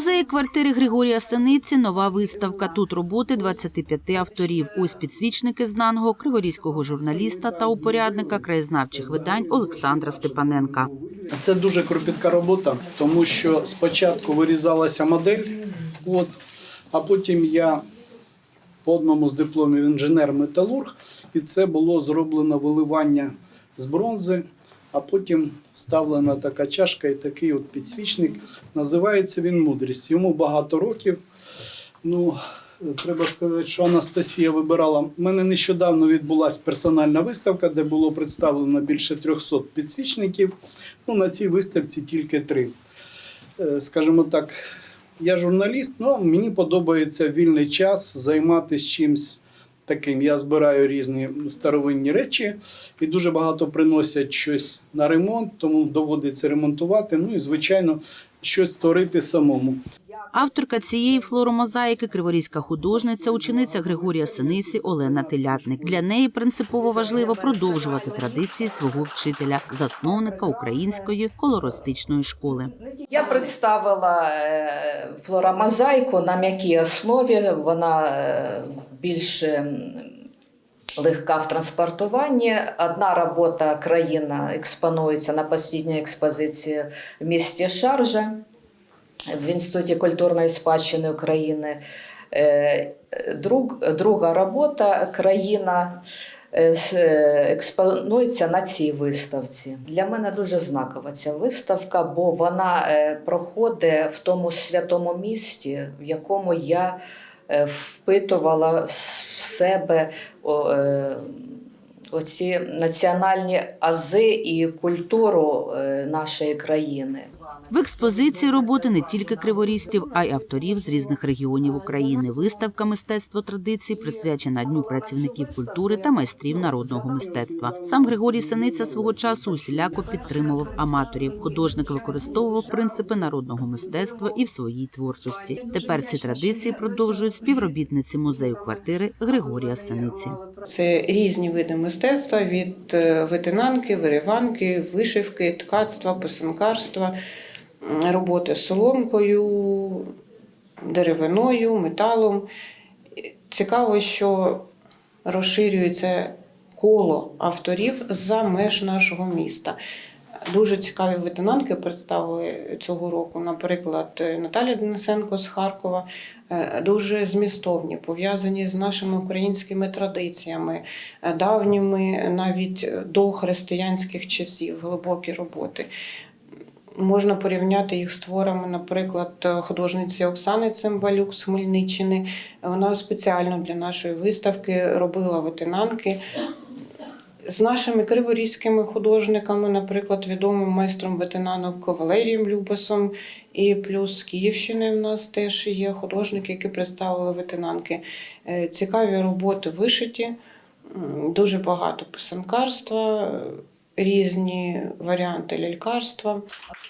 музеї квартири Григорія Синиці нова виставка. Тут роботи 25 авторів. Ось підсвічники знаного криворізького журналіста та упорядника краєзнавчих видань Олександра Степаненка. Це дуже кропітка робота, тому що спочатку вирізалася модель, от, а потім я по одному з дипломів інженер-металург, і це було зроблено виливання з бронзи, а потім вставлена така чашка і такий от підсвічник. Називається він мудрість. Йому багато років. Ну, треба сказати, що Анастасія вибирала. У мене нещодавно відбулася персональна виставка, де було представлено більше 300 підсвічників. Ну, на цій виставці тільки три. Е, Скажімо так, я журналіст, але мені подобається вільний час займатися чимось таким. Я збираю різні старовинні речі і дуже багато приносять щось на ремонт, тому доводиться ремонтувати. Ну і, звичайно, щось творити самому. Авторка цієї флоромозаїки криворізька художниця, учениця Григорія Синиці Олена Телятник. Для неї принципово важливо продовжувати традиції свого вчителя, засновника української колористичної школи. Я представила е, флоромозаїку на м'якій основі. Вона е, більш ем, легка в транспортуванні. Одна робота країна експонується на постійній експозиції в місті Шаржа в Інституті культурної спадщини України. Е, Друг, друга робота країна е, е, експонується на цій виставці. Для мене дуже знакова ця виставка, бо вона проходить в тому святому місті, в якому я впитувала в себе оці національні ази і культуру нашої країни. В експозиції роботи не тільки криворізців, а й авторів з різних регіонів України. Виставка мистецтво традицій присвячена Дню працівників культури та майстрів народного мистецтва. Сам Григорій Синиця свого часу усіляко підтримував аматорів. Художник використовував принципи народного мистецтва і в своїй творчості. Тепер ці традиції продовжують співробітниці музею квартири Григорія Синиці. Це різні види мистецтва від е, ветенанки, вириванки, вишивки, ткацтва, писанкарства, роботи з соломкою, деревиною, металом. Цікаво, що розширюється коло авторів за меж нашого міста. Дуже цікаві ветенанки представили цього року. Наприклад, Наталя Денисенко з Харкова, е, дуже змістовні, пов'язані з нашими українськими традиціями, давніми навіть до християнських часів, глибокі роботи. Можна порівняти їх з творами, наприклад, художниці Оксани Цимбалюк з Хмельниччини. Вона спеціально для нашої виставки робила ветенанки. З нашими криворізькими художниками, наприклад, відомим майстром ветенанок Валерієм Любасом, і плюс з Київщини в нас теж є художники, які представили ветенанки. Е, Цікаві роботи вишиті, дуже багато писанкарства, е, різні варіанти лікарства.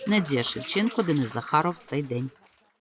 Надія Шевченко, Денис Захаров. Цей день.